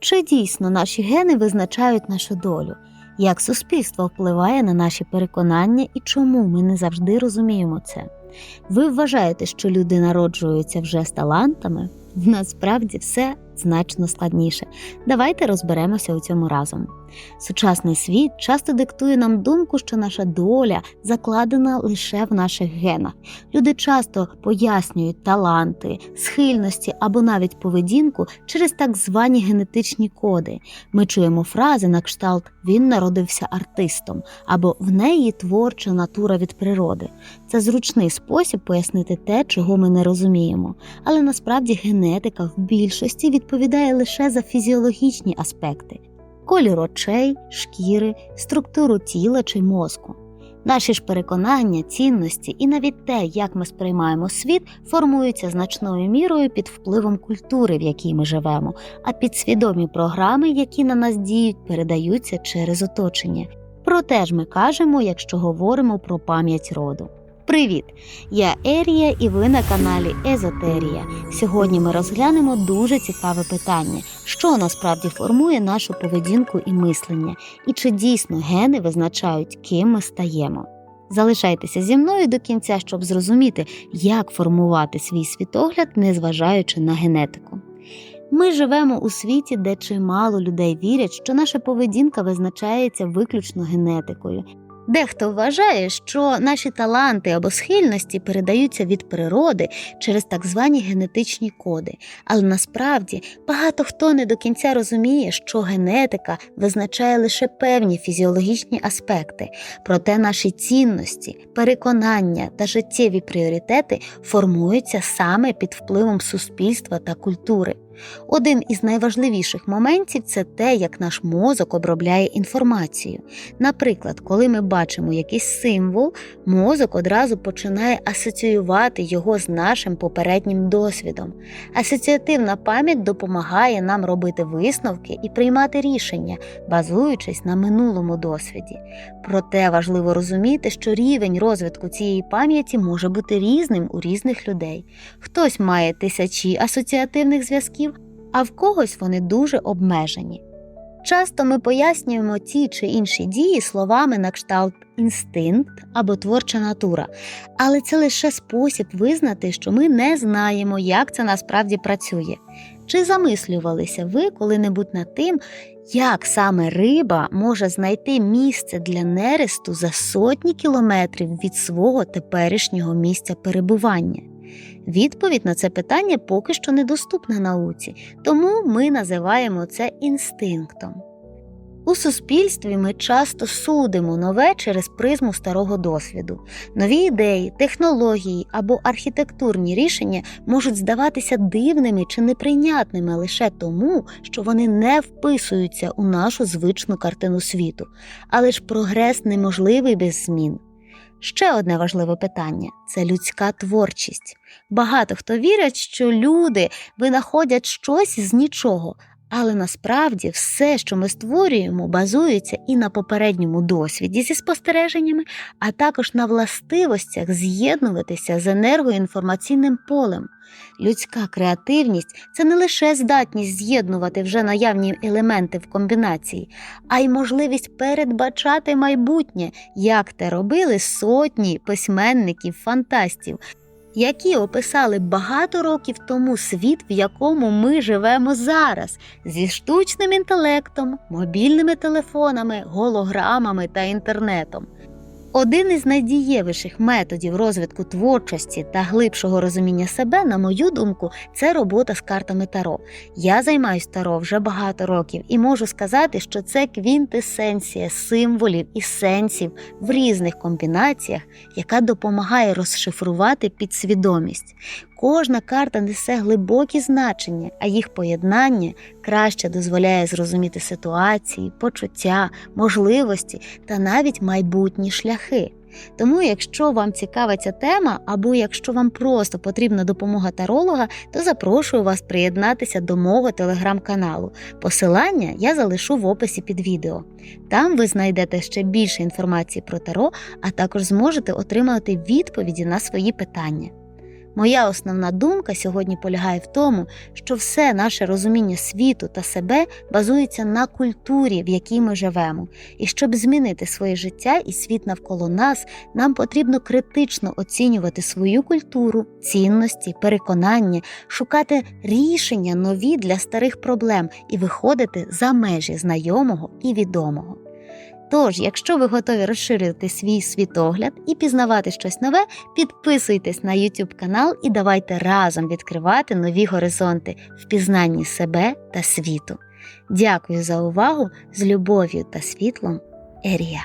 Чи дійсно наші гени визначають нашу долю? Як суспільство впливає на наші переконання і чому ми не завжди розуміємо це? Ви вважаєте, що люди народжуються вже з талантами? Насправді все значно складніше. Давайте розберемося у цьому разом. Сучасний світ часто диктує нам думку, що наша доля закладена лише в наших генах. Люди часто пояснюють таланти, схильності або навіть поведінку через так звані генетичні коди. Ми чуємо фрази на кшталт Він народився артистом або в неї творча натура від природи. Це зручний спосіб пояснити те, чого ми не розуміємо. Але насправді генетика в більшості відповідає лише за фізіологічні аспекти колір очей, шкіри, структуру тіла чи мозку. Наші ж переконання, цінності і навіть те, як ми сприймаємо світ, формуються значною мірою під впливом культури, в якій ми живемо, а підсвідомі програми, які на нас діють, передаються через оточення. Проте ж ми кажемо, якщо говоримо про пам'ять роду. Привіт! Я Ерія і ви на каналі Езотерія. Сьогодні ми розглянемо дуже цікаве питання, що насправді формує нашу поведінку і мислення, і чи дійсно гени визначають, ким ми стаємо. Залишайтеся зі мною до кінця, щоб зрозуміти, як формувати свій світогляд, незважаючи на генетику. Ми живемо у світі, де чимало людей вірять, що наша поведінка визначається виключно генетикою. Дехто вважає, що наші таланти або схильності передаються від природи через так звані генетичні коди, але насправді багато хто не до кінця розуміє, що генетика визначає лише певні фізіологічні аспекти, проте наші цінності, переконання та життєві пріоритети формуються саме під впливом суспільства та культури. Один із найважливіших моментів це те, як наш мозок обробляє інформацію. Наприклад, коли ми бачимо якийсь символ, мозок одразу починає асоціювати його з нашим попереднім досвідом. Асоціативна пам'ять допомагає нам робити висновки і приймати рішення, базуючись на минулому досвіді. Проте важливо розуміти, що рівень розвитку цієї пам'яті може бути різним у різних людей. Хтось має тисячі асоціативних зв'язків, а в когось вони дуже обмежені. Часто ми пояснюємо ті чи інші дії словами на кшталт інстинкт або творча натура, але це лише спосіб визнати, що ми не знаємо, як це насправді працює. Чи замислювалися ви коли-небудь над тим, як саме риба може знайти місце для нересту за сотні кілометрів від свого теперішнього місця перебування? Відповідь на це питання поки що недоступна науці, тому ми називаємо це інстинктом. У суспільстві ми часто судимо нове через призму старого досвіду. Нові ідеї, технології або архітектурні рішення можуть здаватися дивними чи неприйнятними лише тому, що вони не вписуються у нашу звичну картину світу, але ж прогрес неможливий без змін. Ще одне важливе питання це людська творчість. Багато хто вірить, що люди винаходять щось з нічого, але насправді все, що ми створюємо, базується і на попередньому досвіді зі спостереженнями, а також на властивостях з'єднуватися з енергоінформаційним полем. Людська креативність це не лише здатність з'єднувати вже наявні елементи в комбінації, а й можливість передбачати майбутнє, як те робили сотні письменників-фантастів, які описали багато років тому світ, в якому ми живемо зараз, зі штучним інтелектом, мобільними телефонами, голограмами та інтернетом. Один із найдієвіших методів розвитку творчості та глибшого розуміння себе, на мою думку, це робота з картами Таро. Я займаюся Таро вже багато років і можу сказати, що це квінтесенція символів і сенсів в різних комбінаціях, яка допомагає розшифрувати підсвідомість. Кожна карта несе глибокі значення, а їх поєднання краще дозволяє зрозуміти ситуації, почуття, можливості та навіть майбутні шляхи. Тому, якщо вам цікава ця тема, або якщо вам просто потрібна допомога таролога, то запрошую вас приєднатися до мого телеграм-каналу. Посилання я залишу в описі під відео. Там ви знайдете ще більше інформації про таро, а також зможете отримати відповіді на свої питання. Моя основна думка сьогодні полягає в тому, що все наше розуміння світу та себе базується на культурі, в якій ми живемо. І щоб змінити своє життя і світ навколо нас, нам потрібно критично оцінювати свою культуру, цінності, переконання, шукати рішення нові для старих проблем і виходити за межі знайомого і відомого. Тож, якщо ви готові розширити свій світогляд і пізнавати щось нове, підписуйтесь на YouTube канал і давайте разом відкривати нові горизонти в пізнанні себе та світу. Дякую за увагу з любов'ю та світлом, Ерія.